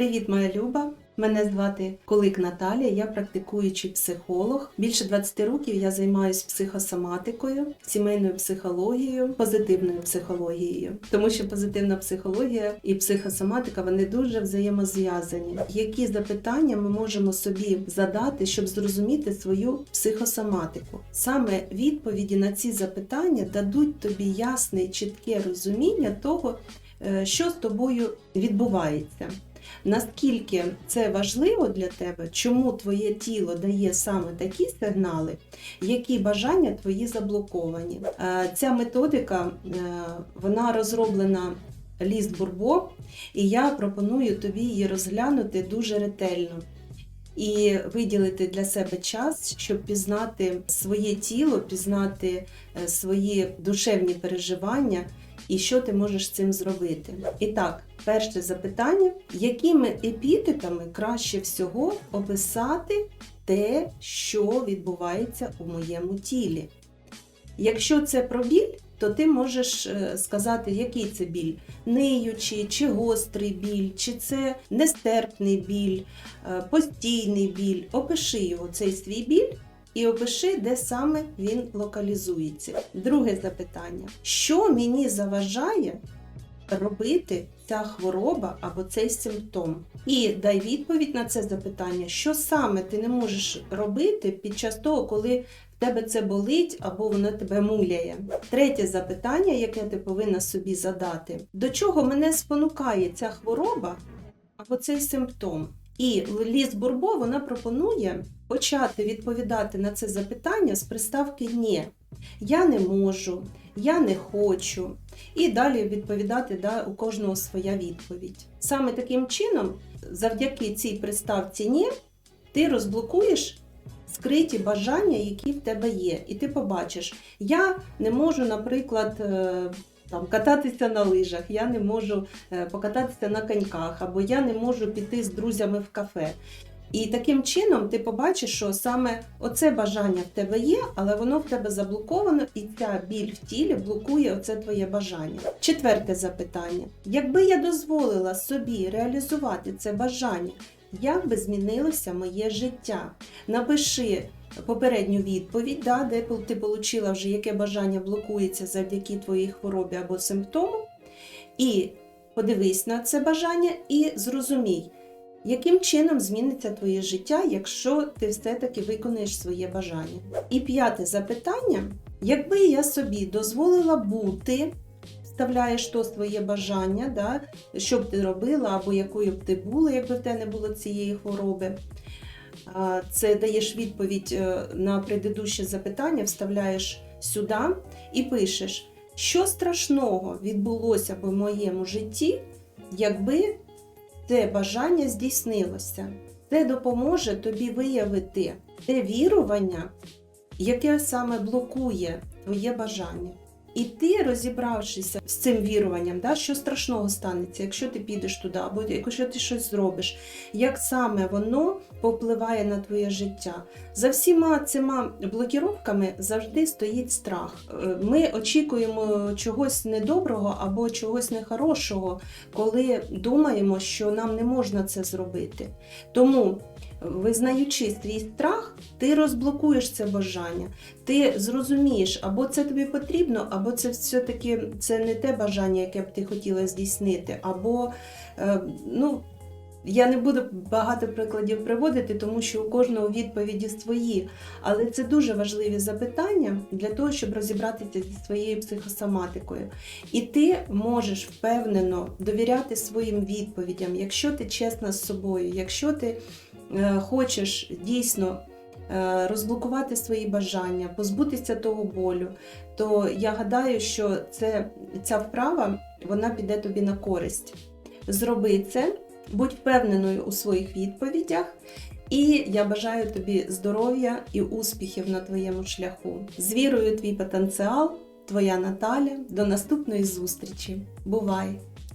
Привіт, моя Люба! Мене звати Колик Наталія, я практикуючий психолог. Більше 20 років я займаюся психосоматикою, сімейною психологією, позитивною психологією, тому що позитивна психологія і психосоматика вони дуже взаємозв'язані. Які запитання ми можемо собі задати, щоб зрозуміти свою психосоматику? Саме відповіді на ці запитання дадуть тобі ясне чітке розуміння того, е, що з тобою відбувається. Наскільки це важливо для тебе, чому твоє тіло дає саме такі сигнали, які бажання твої заблоковані? Е, Ця методика е, вона розроблена Ліс Бурбо, і я пропоную тобі її розглянути дуже ретельно. І виділити для себе час, щоб пізнати своє тіло, пізнати е, свої душевні переживання і що ти можеш з цим зробити. І так, перше запитання: якими епітетами краще всього описати те, що відбувається у моєму тілі? Якщо це про біль, то ти можеш е, сказати, який це біль, ниючий, чи гострий біль, чи це нестерпний біль, е, постійний біль. Опиши його, цей свій біль. І опиши, де саме він локалізується. Друге запитання: що мені заважає робити ця хвороба або цей симптом? І дай відповідь на це запитання, що саме ти не можеш робити під час того, коли в тебе це болить або воно тебе муляє. Третє запитання, яке ти повинна собі задати: до чого мене спонукає ця хвороба або цей симптом? І Ліс Бурбо вона пропонує почати відповідати на це запитання з приставки «ні». Я не можу, я не хочу. І далі відповідати да, у кожного своя відповідь. Саме таким чином, завдяки цій приставці «ні», ти розблокуєш скриті бажання, які в тебе є. І ти побачиш, я не можу, наприклад, е, там, кататися на лижах, я не можу е, покататися на коньках, або я не можу піти з друзями в кафе. І таким чином ти побачиш, що саме оце бажання в тебе є, але воно в тебе заблоковано, і ця біль в тілі блокує оце твоє бажання. Четверте запитання: якби я дозволила собі реалізувати це бажання, як би змінилося моє життя? Напиши попередню відповідь, да, де ти отримала вже яке бажання блокується завдяки твоїй хворобі або симптому. І подивись на це бажання і зрозумій, яким чином зміниться твоє життя, якщо ти все-таки виконуєш своє бажання. І п'яте запитання: якби я собі дозволила бути, вставляєш то своє бажання, да, що б ти робила, або якою б ти була, якби в тебе не було цієї хвороби. Це даєш відповідь е, на предыдуще запитання, вставляєш сюди і пишеш, що страшного відбулося б у моєму житті, якби це бажання здійснилося. Це допоможе тобі виявити те вірування, яке саме блокує твоє бажання. І ти, розібравшися з цим віруванням, да, що страшного станеться, якщо ти підеш туди, або якщо ти щось зробиш, як саме воно попливає на твоє життя. За всіма цими блокіровками завжди стоїть страх. Е, Ми очікуємо чогось недоброго або чогось нехорошого, коли думаємо, що нам не можна це зробити. Тому Визнаючи свій страх, ти розблокуєш це бажання, ти зрозумієш, або це тобі потрібно, або це все-таки це не те бажання, яке б ти хотіла здійснити, або е, ну. Я не буду багато прикладів приводити, тому що у кожного відповіді свої. Але це дуже важливі запитання для того, щоб розібратися зі своєю психосоматикою. І ти можеш впевнено довіряти своїм відповідям, якщо ти чесна з собою, якщо ти хочеш дійсно е, розблокувати свої бажання, позбутися того болю, то я гадаю, що це, ця вправа вона піде тобі на користь. Зроби це. Будь впевненою у своїх відповідях, і я бажаю тобі здоров'я і успіхів на твоєму шляху. З вірою, твій потенціал, твоя Наталя. До наступної зустрічі. Бувай!